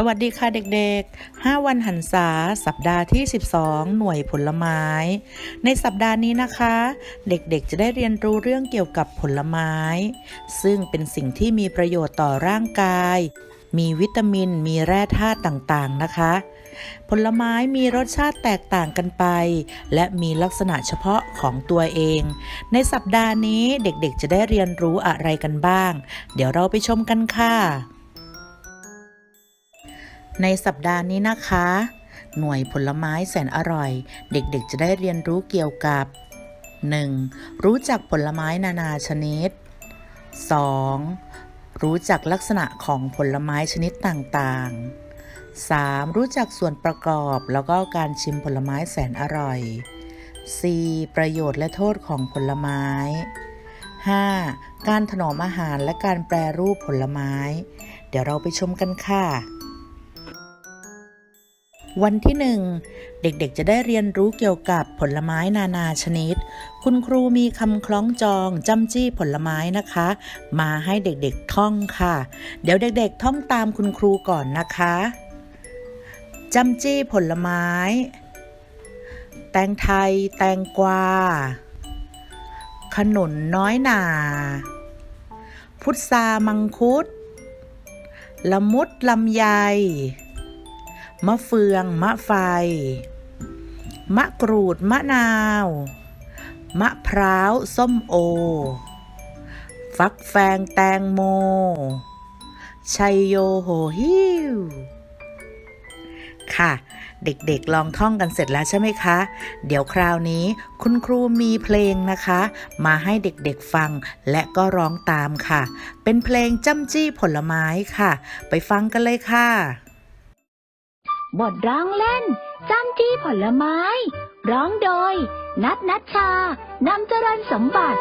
สวัสดีค่ะเด็กๆ 5 วันหันษา สัปดาห์ที่ 12 หน่วยผลไม้ ในสัปดาห์นี้นะคะ เด็กๆ จะได้เรียนรู้เรื่องเกี่ยวกับผลไม้ ซึ่งเป็นสิ่งที่มีประโยชน์ต่อร่างกาย มีวิตามิน มีแร่ธาตุต่างๆ นะคะ ผลไม้มีรสชาติแตกต่างกันไป และมีลักษณะเฉพาะของตัวเอง ในสัปดาห์นี้เด็กๆ จะได้เรียนรู้อะไรกันบ้าง เดี๋ยวเราไปชมกันค่ะ ในสัปดาห์นี้นะคะ หน่วยผลไม้แสนอร่อย เด็กๆ จะได้เรียนรู้เกี่ยวกับ 1. รู้จักผลไม้นานาชนิด 2. รู้จักลักษณะของผลไม้ชนิดต่างๆ 3. รู้จักส่วนประกอบแล้วก็การชิมผลไม้แสนอร่อย 4. ประโยชน์และโทษของผลไม้ 5. การถนอมอาหารและการแปรรูปผลไม้ เดี๋ยวเราไปชมกันค่ะ วันที่หนึ่งเด็กๆ จะได้เรียนรู้เกี่ยวกับผลไม้นานาชนิด คุณครูมีคำคล้องจองจำจี้ผลไม้นะคะ มาให้เด็กๆท่องค่ะ เดี๋ยวเด็กๆ ท่องตามคุณครูก่อนนะคะจำจี้ผลไม้ แตงไทย แตงกวา ขนุนน้อยหนา พุทรามังคุด ละมุดลำไย มะเฟือง มะไฟ มะกรูด มะนาว มะพร้าว ส้มโอ ฟักแฟงแตงโม ชัยโยโหฮิวค่ะ เด็กๆลองท่องกันเสร็จแล้วใช่ไหมคะ เดี๋ยวคราวนี้คุณครูมีเพลงนะคะ มาให้เด็กๆฟังและก็ร้องตามค่ะ เป็นเพลงจ้ำจี้ผลไม้ค่ะ ไปฟังกันเลยค่ะ บทร้องเล่นจำจี้ผลไม้ ร้องโดย นัทนัชชานำเจริญสมบัติ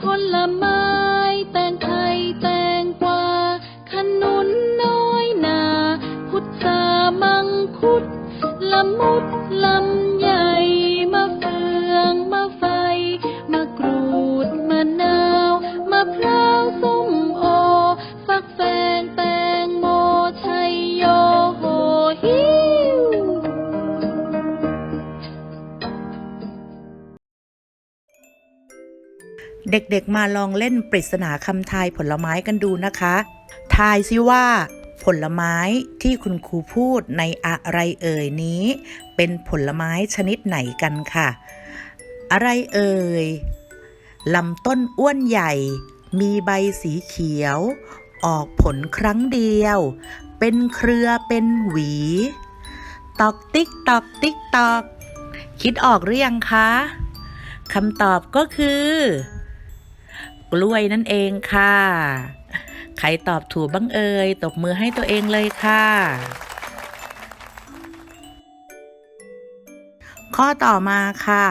ผลไม้แตงไทยแตงกวาขนุนน้อยนา พุทรามังคุด ละมุดลำ เด็กๆมาลองเล่นปริศนาคำทายผลไม้กันดูนะคะ ทายซิว่า ผลไม้ที่คุณครูพูดในอะไรเอ่ยนี้ เป็นผลไม้ชนิดไหนกันค่ะ อะไรเอ่ยลำต้นอ้วนใหญ่ มีใบสีเขียว ออกผลครั้งเดียว เป็นเครือเป็นหวี ตอกติ๊กตอกติ๊กตอก คิดออกหรือยังคะคำตอบก็คือ กล้วยนั่นเองค่ะ ใครตอบถูกบ้างเอ่ยตบมือให้ตัวเองเลยค่ะ ข้อต่อมาค่ะ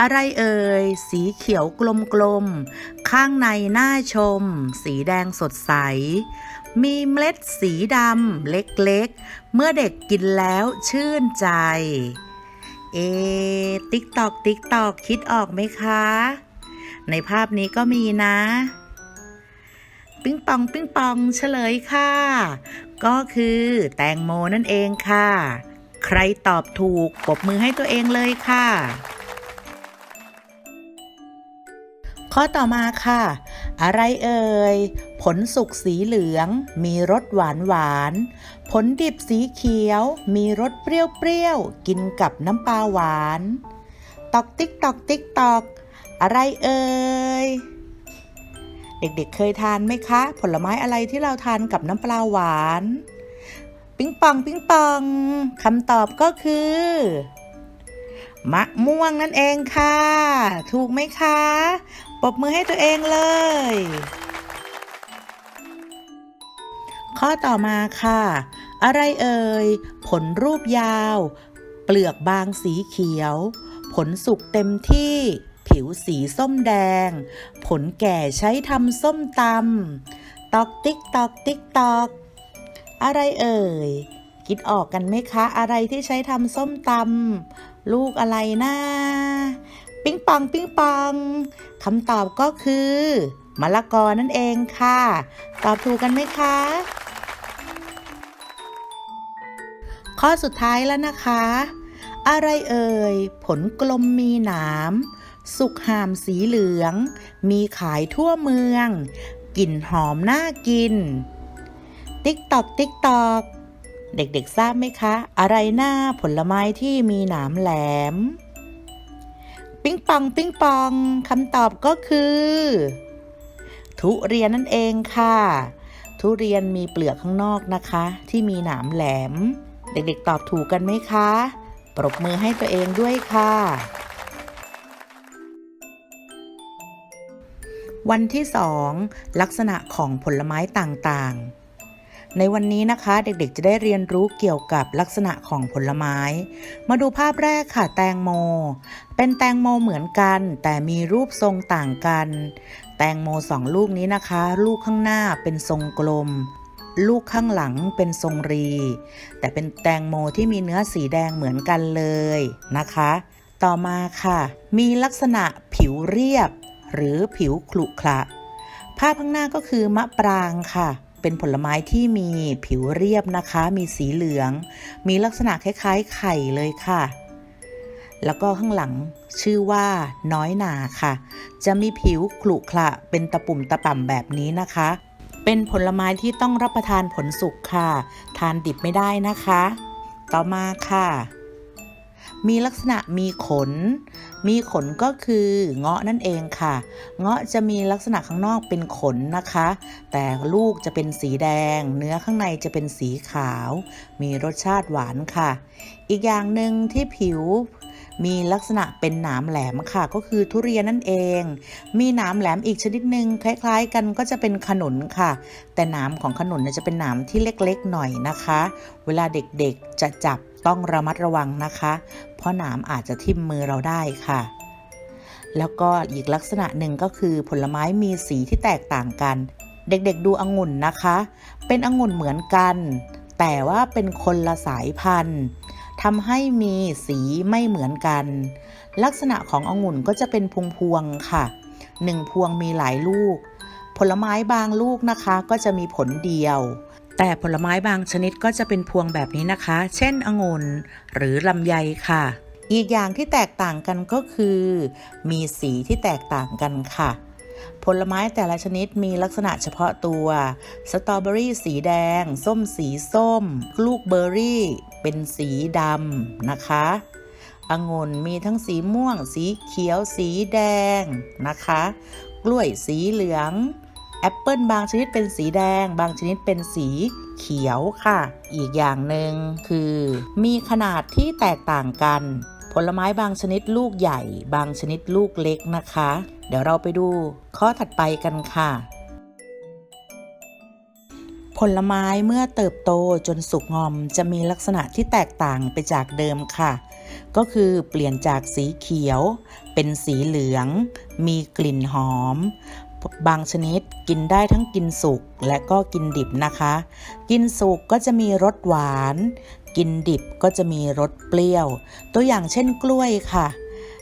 อะไรเอ่ย สีเขียวกลมๆ ข้างในน่าชม สีแดงสดใส มีเมล็ดสีดำเล็กๆ เมื่อเด็กกินแล้วชื่นใจ เอ๊ติ๊กตอก ติ๊กตอก คิดออกไหมคะ ในภาพนี้ก็มีนะ ปิ้งปองปิ้งปองเฉลยค่ะ ก็คือแตงโมนั่นเองค่ะ ใครตอบถูกปรบมือให้ตัวเองเลยค่ะ ข้อต่อมาค่ะ อะไรเอ่ย ผลสุกสีเหลือง มีรสหวานหวานผลดิบสีเขียว มีรสเปรี้ยวๆกินกับน้ำปลาหวาน ตอกติ๊กตอกติ๊กตอก อะไรเอ่ย เด็กๆเคยทานไหมคะ ผลไม้อะไรที่เราทานกับน้ำปลาหวาน ปิ๊งปองปิ๊งปองคำตอบก็คือ มะม่วงนั่นเองค่ะ ถูกไหมคะ ปรบมือให้ตัวเองเลย ข้อต่อมาค่ะ อะไรเอ่ย ผลรูปยาว เปลือกบางสีเขียว ผลสุกเต็มที่ ผิวสีส้มแดง ผลแก่ใช้ทำส้มตำตอกติ๊กตอกติ๊กตอก อะไรเอ่ย คิดออกกันไหมคะ อะไรที่ใช้ทำส้มตำลูกอะไรนะปิ๊งปองปิ๊งปองคำตอบก็คือมะละกอนั่นเองค่ะ ตอบถูกกันไหมคะ ข้อสุดท้ายแล้วนะคะ อะไรเอ่ย ผลกลมมีหนาม สุกหามสีเหลือง มีขายทั่วเมือง กลิ่นหอมน่ากิน ติ๊กตอกติ๊กตอก เด็กๆทราบไหมคะ อะไรหน้าผลไม้ที่มีหนามแหลม ปิ๊งปองปิ๊งปองคำตอบก็คือ ทุเรียนนั่นเองค่ะ ทุเรียนมีเปลือกข้างนอกนะคะ ที่มีหนามแหลม เด็กๆตอบถูกกันไหมคะ ปรบมือให้ตัวเองด้วยค่ะ วันที่ 2 ลักษณะของผลไม้ต่างๆ ในวันนี้นะคะเด็กๆจะได้เรียนรู้เกี่ยวกับลักษณะของผลไม้ มาดูภาพแรกค่ะแตงโม เป็นแตงโมเหมือนกัน แต่มีรูปทรงต่างกัน แตงโมสองลูกนี้นะคะ ลูกข้างหน้าเป็นทรงกลม ลูกข้างหลังเป็นทรงรี แต่เป็นแตงโมที่มีเนื้อสีแดงเหมือนกันเลยนะคะ ต่อมาค่ะ มีลักษณะผิวเรียบ หรือผิวขรุขระภาพข้างหน้าก็คือมะปรางค่ะ เป็นผลไม้ที่มีผิวเรียบนะคะ มีสีเหลือง มีลักษณะคล้ายๆ ไข่เลยค่ะ แล้วก็ข้างหลังชื่อว่าน้อยหนาค่ะ จะมีผิวขรุขระเป็นตะปุ่มตะป่ำแบบนี้นะคะ เป็นผลไม้ที่ต้องรับประทานผลสุกค่ะ ทานดิบไม่ได้นะคะ ต่อมาค่ะ มีลักษณะมีขนมีขนก็คือเงาะนั่นเองค่ะ เงาะจะมีลักษณะข้างนอกเป็นขนนะคะ แต่ลูกจะเป็นสีแดง เนื้อข้างในจะเป็นสีขาว มีรสชาติหวานค่ะ อีกอย่างหนึ่งที่ผิวมีลักษณะเป็นหนามแหลมค่ะ ก็คือทุเรียนนั่นเอง มีหนามแหลมอีกชนิดหนึ่งคล้าย ๆ กันก็จะเป็นขนุนค่ะ แต่หนามของขนุนจะเป็นหนามที่เล็กๆหน่อยนะคะ เวลาเด็กๆจะจับ ต้องระมัดระวังนะคะ เพราะหนามอาจจะทิ่มมือเราได้ค่ะ แล้วก็อีกลักษณะหนึ่งก็คือผลไม้มีสีที่แตกต่างกัน เด็กๆดูองุ่นนะคะ เป็นองุ่นเหมือนกัน แต่ว่าเป็นคนละสายพันธุ์ทำให้มีสีไม่เหมือนกัน ลักษณะขององุ่นก็จะเป็นพวงๆค่ะหนึ่งพวงมีหลายลูก ผลไม้บางลูกนะคะก็จะมีผลเดียว แต่ผลไม้บางชนิดก็จะเป็นพวงแบบนี้นะคะ เช่นองุ่นหรือลำไยค่ะ อีกอย่างที่แตกต่างกันก็คือ มีสีที่แตกต่างกันค่ะ ผลไม้แต่ละชนิดมีลักษณะเฉพาะตัว สตรอเบอรี่สีแดง ส้มสีส้ม ลูกเบอร์รี่ เป็นสีดำนะคะองุ่นมีทั้งสีม่วง สีเขียว สีแดงนะคะ กล้วยสีเหลือง แอปเปิลบางชนิดเป็นสีแดง บางชนิดเป็นสีเขียวค่ะ อีกอย่างหนึ่งคือ มีขนาดที่แตกต่างกัน ผลไม้บางชนิดลูกใหญ่ บางชนิดลูกเล็กนะคะ เดี๋ยวเราไปดูข้อถัดไปกันค่ะ ผลไม้เมื่อเติบโตจนสุกงอมจะมีลักษณะที่แตกต่างไปจากเดิมค่ะ ก็คือเปลี่ยนจากสีเขียว เป็นสีเหลือง มีกลิ่นหอม บางชนิดกินได้ทั้งกินสุกและก็กินดิบนะคะ กินสุกก็จะมีรสหวาน กินดิบก็จะมีรสเปรี้ยว ตัวอย่างเช่นกล้วยค่ะ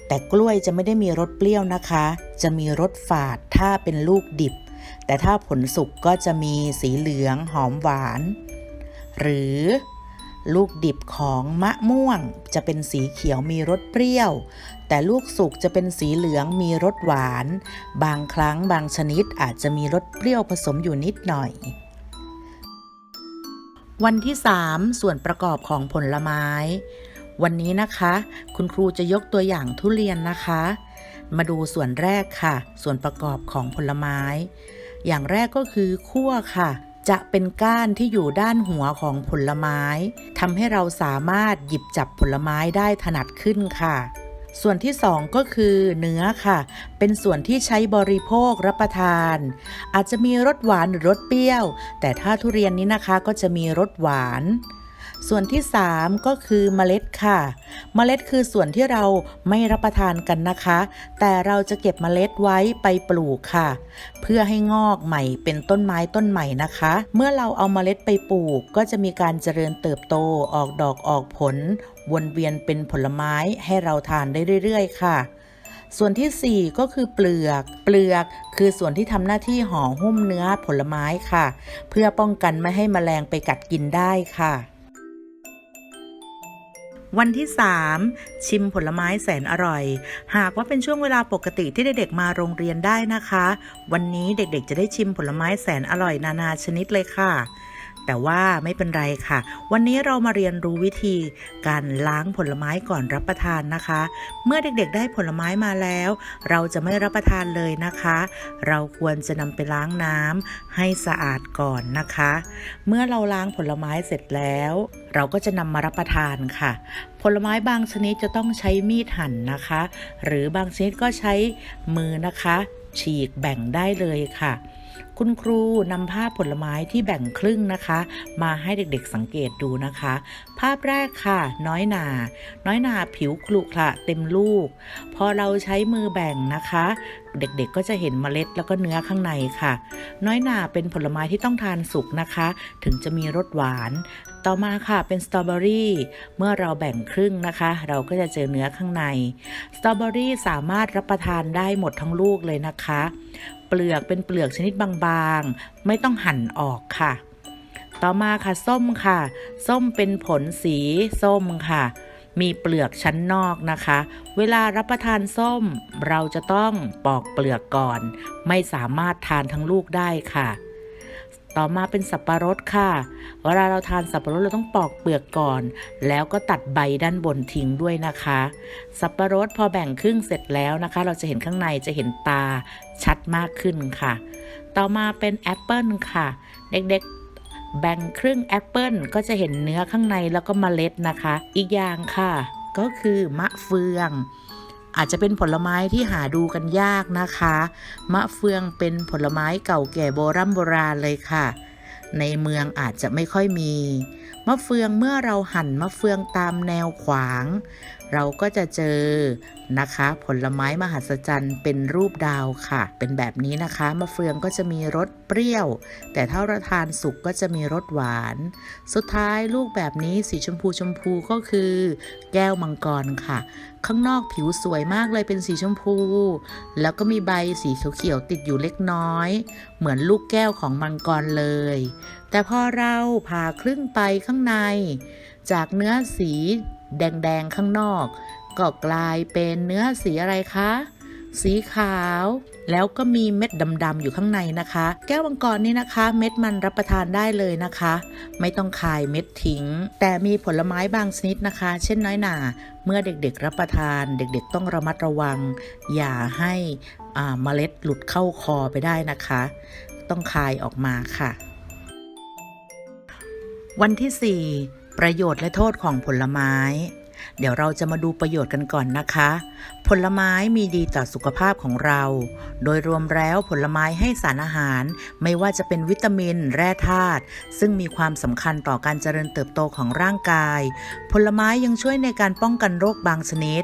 แต่กล้วยจะไม่ได้มีรสเปรี้ยวนะคะ จะมีรสฝาดถ้าเป็นลูกดิบ แต่ถ้าผลสุกก็จะมีสีเหลืองหอมหวาน หรือลูกดิบของมะม่วงจะเป็นสีเขียวมีรสเปรี้ยว แต่ลูกสุกจะเป็นสีเหลืองมีรสหวาน บางครั้งบางชนิดอาจจะมีรสเปรี้ยวผสมอยู่นิดหน่อย วันที่ 3 ส่วนประกอบของผลไม้ วันนี้นะคะ คุณครูจะยกตัวอย่างทุเรียนนะคะ มาดูส่วนแรกค่ะ ส่วนประกอบของผลไม้ อย่างแรกก็คือคั่วค่ะจะเป็นก้านที่อยู่ด้านหัวของผลไม้ทำให้เราสามารถหยิบจับผลไม้ได้ถนัดขึ้นค่ะ ส่วนที่สองก็คือเนื้อค่ะ เป็นส่วนที่ใช้บริโภครับประทาน อาจจะมีรสหวานหรือรสเปรี้ยว แต่ถ้าทุเรียนนี้นะคะก็จะมีรสหวาน ส่วนที่ 3 ก็คือเมล็ดค่ะ เมล็ดคือส่วนที่เราไม่รับประทานกันนะคะ แต่เราจะเก็บเมล็ดไว้ไปปลูกค่ะ เพื่อให้งอกใหม่เป็นต้นไม้ต้นใหม่นะคะ เมื่อเราเอาเมล็ดไปปลูกก็จะมีการเจริญเติบโตออกดอกออกผล วนเวียนเป็นผลไม้ให้เราทานได้เรื่อย ๆ ค่ะส่วนทีสี่4 ก็คือเปลือก เปลือกคือส่วนที่ทำหน้าที่ห่อหุ้มเนื้อผลไม้ค่ะ เพื่อป้องกันไม่ให้แมลงไปกัดกินได้ค่ะ วันที่ 3 ชิมผลไม้แสนอร่อย หากว่าเป็นช่วงเวลาปกติที่เด็กๆมาโรงเรียนได้นะคะ วันนี้เด็กๆจะได้ชิมผลไม้แสนอร่อยนานาชนิดเลยค่ะ แต่ว่าไม่เป็นไรค่ะ วันนี้เรามาเรียนรู้วิธีการล้างผลไม้ก่อนรับประทานนะคะ เมื่อเด็กๆได้ผลไม้มาแล้ว เราจะไม่รับประทานเลยนะคะ เราควรจะนำไปล้างน้ำให้สะอาดก่อนนะคะ เมื่อเราล้างผลไม้เสร็จแล้ว เราก็จะนำมารับประทานค่ะ ผลไม้บางชนิดจะต้องใช้มีดหั่นนะคะ หรือบางชนิดก็ใช้มือนะคะ ฉีกแบ่งได้เลยค่ะ คุณครูนำภาพผลไม้ที่แบ่งครึ่งนะคะ มาให้เด็กๆสังเกตดูนะคะ ภาพแรกค่ะ น้อยหนา น้อยหนาผิวคลุขระเต็มลูก พอเราใช้มือแบ่งนะคะ เด็กๆก็จะเห็นเมล็ดแล้วก็เนื้อข้างในค่ะ น้อยหนาเป็นผลไม้ที่ต้องทานสุกนะคะ ถึงจะมีรสหวาน ต่อมาค่ะเป็นสตรอเบอรี่เมื่อเราแบ่งครึ่งนะคะ เราก็จะเจอเนื้อข้างในสตรอเบอรี่สามารถรับประทานได้หมดทั้งลูกเลยนะคะ ปลือกเป็นเปลือกชนิดบางๆ ไม่ต้องหั่นออกค่ะ ต่อมาค่ะส้มค่ะ ส้มเป็นผลสีส้มค่ะ มีเปลือกชั้นนอกนะคะ เวลารับประทานส้ม เราจะต้องปอกเปลือกก่อน ไม่สามารถทานทั้งลูกได้ค่ะ ต่อมาเป็นสับปะรดค่ะ เวลาเราทานสับปะรดเราต้องปอกเปลือกก่อน แล้วก็ตัดใบด้านบนทิ้งด้วยนะคะ สับปะรดพอแบ่งครึ่งเสร็จแล้วนะคะ เราจะเห็นข้างในจะเห็นตาชัดมากขึ้นค่ะ ต่อมาเป็นแอปเปิลค่ะ เด็กๆ แบ่งครึ่งแอปเปิลก็จะเห็นเนื้อข้างในแล้วก็เมล็ดนะคะ อีกอย่างค่ะ ก็คือมะเฟือง อาจจะเป็นผลไม้ที่หาดูกันยากนะคะ มะเฟืองเป็นผลไม้เก่าแก่โบรโบราณเลยค่ะ ในเมืองอาจจะไม่ค่อยมี มะเฟืองเมื่อเราหั่นมะเฟืองตามแนวขวาง เราก็จะเจอนะคะ ผลไม้มหัศจรรย์เป็นรูปดาวค่ะ เป็นแบบนี้นะคะมะเฟืองก็จะมีรสเปรี้ยว แต่ถ้าเราทานสุกก็จะมีรสหวาน สุดท้ายลูกแบบนี้สีชมพูชมพูก็คือ แก้วมังกรค่ะ ข้างนอกผิวสวยมากเลยเป็นสีชมพู แล้วก็มีใบสีเขียวๆติดอยู่เล็กน้อย เหมือนลูกแก้วของมังกรเลย แต่พอเราผ่าครึ่งไปข้างใน จากเนื้อสี แดงๆข้างนอก ก็กลายเป็นเนื้อสีอะไรคะ สีขาว แล้วก็มีเม็ดดำๆอยู่ข้างในนะคะ แก้วมังกรนี่นะคะ เม็ดมันรับประทานได้เลยนะคะ ไม่ต้องคายเม็ดทิ้ง แต่มีผลไม้บางชนิดนะคะ เช่นน้อยหนาเมื่อเด็กๆรับประทาน เด็กๆต้องระมัดระวัง อย่าให้อ่าเมล็ดหลุดเข้าคอไปได้นะคะ ต้องคายออกมาค่ะ วันที่ 4 ประโยชน์และโทษของผลไม้ เดี๋ยวเราจะมาดูประโยชน์กันก่อนนะคะ ผลไม้มีดีต่อสุขภาพของเรา โดยรวมแล้วผลไม้ให้สารอาหาร ไม่ว่าจะเป็นวิตามิน แร่ธาตุ ซึ่งมีความสำคัญต่อการเจริญเติบโตของร่างกาย ผลไม้ยังช่วยในการป้องกันโรคบางชนิด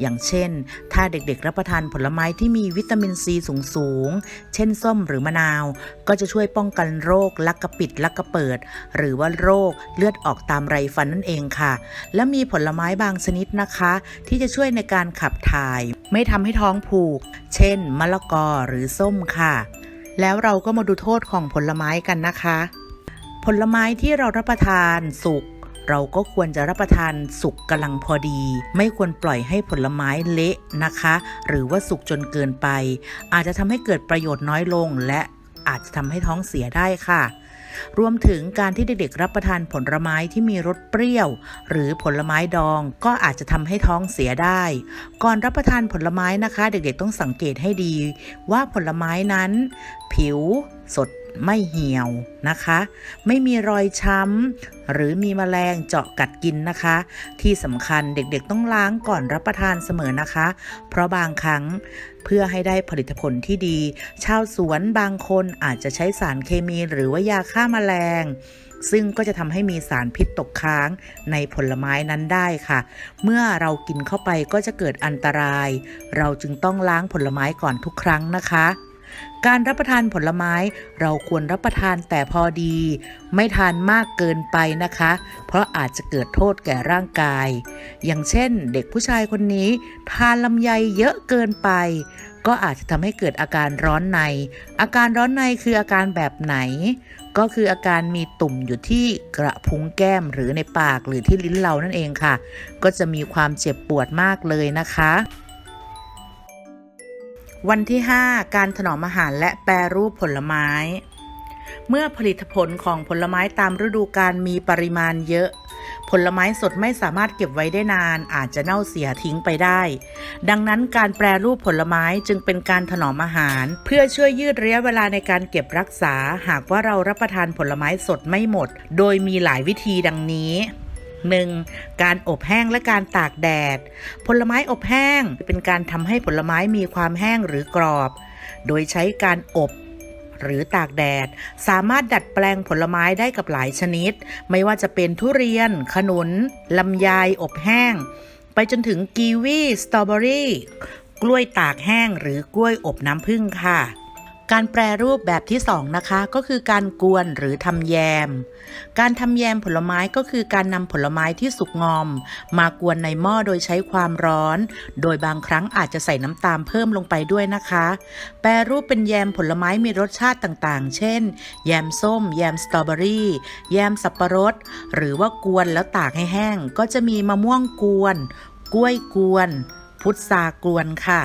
อย่างเช่น ถ้าเด็กๆ รับประทานผลไม้ที่มีวิตามินซีสูงๆ เช่นส้มหรือมะนาว ก็จะช่วยป้องกันโรคลักกระปิดลักกระเปิด หรือว่าโรคเลือดออกตามไรฟันนั่นเองค่ะ และมีผลไม้บางชนิดนะคะ ที่จะช่วยในการขับถ่าย ไม่ทำให้ท้องผูก เช่น มะละกอหรือส้มค่ะ แล้วเราก็มาดูโทษของผลไม้กันนะคะ ผลไม้ที่เรารับประทานสุกเราก็ควรจะรับประทานสุกกำลังพอดี ไม่ควรปล่อยให้ผลไม้เละนะคะ หรือว่าสุกจนเกินไป อาจจะทำให้เกิดประโยชน์น้อยลงและอาจจะทำให้ท้องเสียได้ค่ะ รวมถึงการที่เด็กๆรับประทานผลไม้ที่มีรสเปรี้ยว หรือผลไม้ดองก็อาจจะทำให้ท้องเสียได้ ก่อนรับประทานผลไม้นะคะ เด็กๆต้องสังเกตให้ดี ว่าผลไม้นั้น ผิว สด ไม่เหี่ยวนะคะ ไม่มีรอยช้ำหรือมีแมลงเจาะกัดกินนะคะ ที่สำคัญเด็กๆต้องล้างก่อนรับประทานเสมอนะคะ เพราะบางครั้งเพื่อให้ได้ผลิตผลที่ดี ชาวสวนบางคนอาจจะใช้สารเคมีหรือว่ายาฆ่าแมลงซึ่งก็จะทำให้มีสารพิษตกค้างในผลไม้นั้นได้ค่ะ เมื่อเรากินเข้าไปก็จะเกิดอันตราย เราจึงต้องล้างผลไม้ก่อนทุกครั้งนะคะ การรับประทานผลไม้เราควรรับประทานแต่พอดี ไม่ทานมากเกินไปนะคะ เพราะอาจจะเกิดโทษแก่ร่างกาย อย่างเช่น เด็กผู้ชายคนนี้ทานลำไยเยอะเกินไป ก็อาจจะทำให้เกิดอาการร้อนใน อาการร้อนในคืออาการแบบไหน ก็คืออาการมีตุ่มอยู่ที่กระพุ้งแก้มหรือในปากหรือที่ลิ้นเรานั่นเองค่ะ ก็จะมีความเจ็บปวดมากเลยนะคะ วันที่ 5 การถนอมอาหารและแปรรูปผลไม้ เมื่อผลิตผลของผลไม้ตามฤดูกาลมีปริมาณเยอะ ผลไม้สดไม่สามารถเก็บไว้ได้นานอาจจะเน่าเสียทิ้งไปได้ ดังนั้นการแปรรูปผลไม้จึงเป็นการถนอมอาหาร เพื่อช่วยยืดระยะเวลาในการเก็บรักษา หากว่าเรารับประทานผลไม้สดไม่หมด โดยมีหลายวิธีดังนี้ 1. การอบแห้งและการตากแดด ผลไม้อบแห้งเป็นการทำให้ผลไม้มีความแห้งหรือกรอบ โดยใช้การอบหรือตากแดด สามารถดัดแปลงผลไม้ได้กับหลายชนิด ไม่ว่าจะเป็นทุเรียน ขนุนลำไยอบแห้ง ไปจนถึงกีวีสตรอเบอรี่กล้วยตากแห้งหรือกล้วยอบน้ำผึ้งค่ะ การแปรรูปแบบที่2นะคะก็คือการกวนหรือทำแยม การทำแยมผลไม้ก็คือการนำผลไม้ที่สุกงอม มากวนในหม้อโดยใช้ความร้อน โดยบางครั้งอาจจะใส่น้ำตาลเพิ่มลงไปด้วยนะคะ แปรรูปเป็นแยมผลไม้มีรสชาติต่างๆ เช่น แยมส้ม แยมสตรอเบอรี่แยมสับปะรด หรือว่ากวนแล้วตากให้แห้ง ก็จะมีมะม่วงกวน กล้วยกวน พุทรากวนค่ะ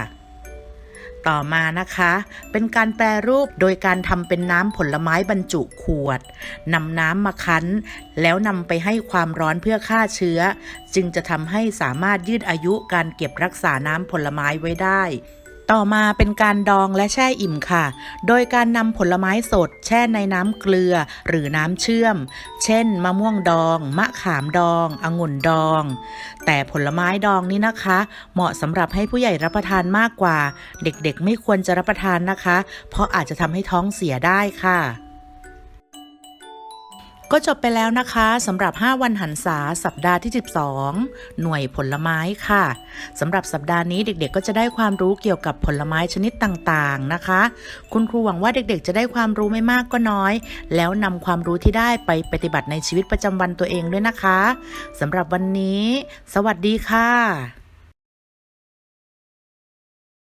ต่อมานะคะ เป็นการแปรรูปโดยการทำเป็นน้ำผลไม้บรรจุขวดนำน้ำมาคั้น แล้วนำไปให้ความร้อนเพื่อฆ่าเชื้อ จึงจะทำให้สามารถยืดอายุการเก็บรักษาน้ำผลไม้ไว้ได้ ต่อมาเป็นการดองและแช่อิ่มค่ะ โดยการนำผลไม้สด แช่ในน้ำเกลือหรือน้ำเชื่อม เช่น มะม่วงดอง มะขามดอง องุ่นดอง แต่ผลไม้ดองนี้นะคะ เหมาะสำหรับให้ผู้ใหญ่รับประทานมากกว่า เด็กๆไม่ควรจะรับประทานนะคะ เพราะอาจจะทำให้ท้องเสียได้ค่ะ ก็จบไปแล้วนะคะสำหรับ 5 วันหันษาสัปดาห์ที่ 12 หน่วยผลไม้ค่ะสำหรับสัปดาห์นี้เด็กๆ ก็จะได้ความรู้เกี่ยวกับผลไม้ชนิดต่างๆนะคะ คุณครูหวังว่าเด็กๆ จะได้ความรู้ไม่มากก็น้อย แล้วนำความรู้ที่ได้ไปปฏิบัติในชีวิตประจำวันตัวเองด้วยนะคะสำหรับวันนี้ สวัสดีค่ะ